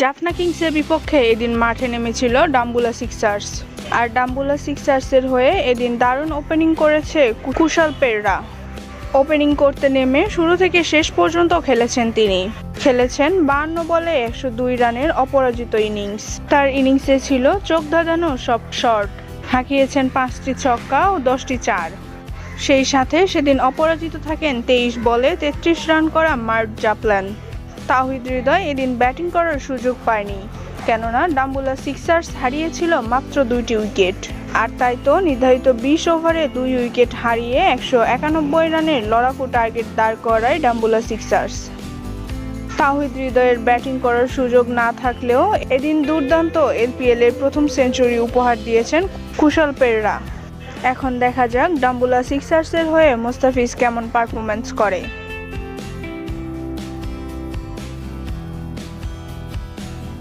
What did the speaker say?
জাফনা কিংসের বিপক্ষে এদিন মাঠে নেমেছিল ডাম্বুলা সিক্সার্স। আর ডাম্বুলা সিক্সার্সের হয়ে এদিন দারুণ ওপেনিং করেছে কুশাল পেররা ওপেনিং করতে নেমে শুরু থেকে শেষ পর্যন্ত খেলেছেন তিনি। খেলেছেন বান্ন বলে একশো দুই রানের অপরাজিত ইনিংস। তার ইনিংসে ছিল চোখ ধাঁধানো সব শট। হাঁকিয়েছেন পাঁচটি ছক্কা ও দশটি চার। সেই সাথে সেদিন অপরাজিত থাকেন তেইশ বলে তেত্রিশ রান করা মার্ক জাপলান তাহিদ হৃদয় এদিন ব্যাটিং করার সুযোগ পায়নি। কেননা, ডাম্বুলা সিক্সার্স হারিয়েছিল মাত্র দুইটি উইকেট। আর তাই তো নির্ধারিত বিশ ওভারে দুই উইকেট হারিয়ে একশো একানব্বই রানের লড়াকু টার্গেট দাঁড় করায় ডাম্বুলা সিক্সার্স। তাহিদ হৃদয়ের ব্যাটিং করার সুযোগ না থাকলেও এদিন দুর্দান্ত এলপিএল এর প্রথম সেঞ্চুরি উপহার দিয়েছেন কুশল পেররা এখন দেখা যাক ডাম্বুলা সিক্সার্সের হয়ে মোস্তাফিজ কেমন পারফরমেন্স করে।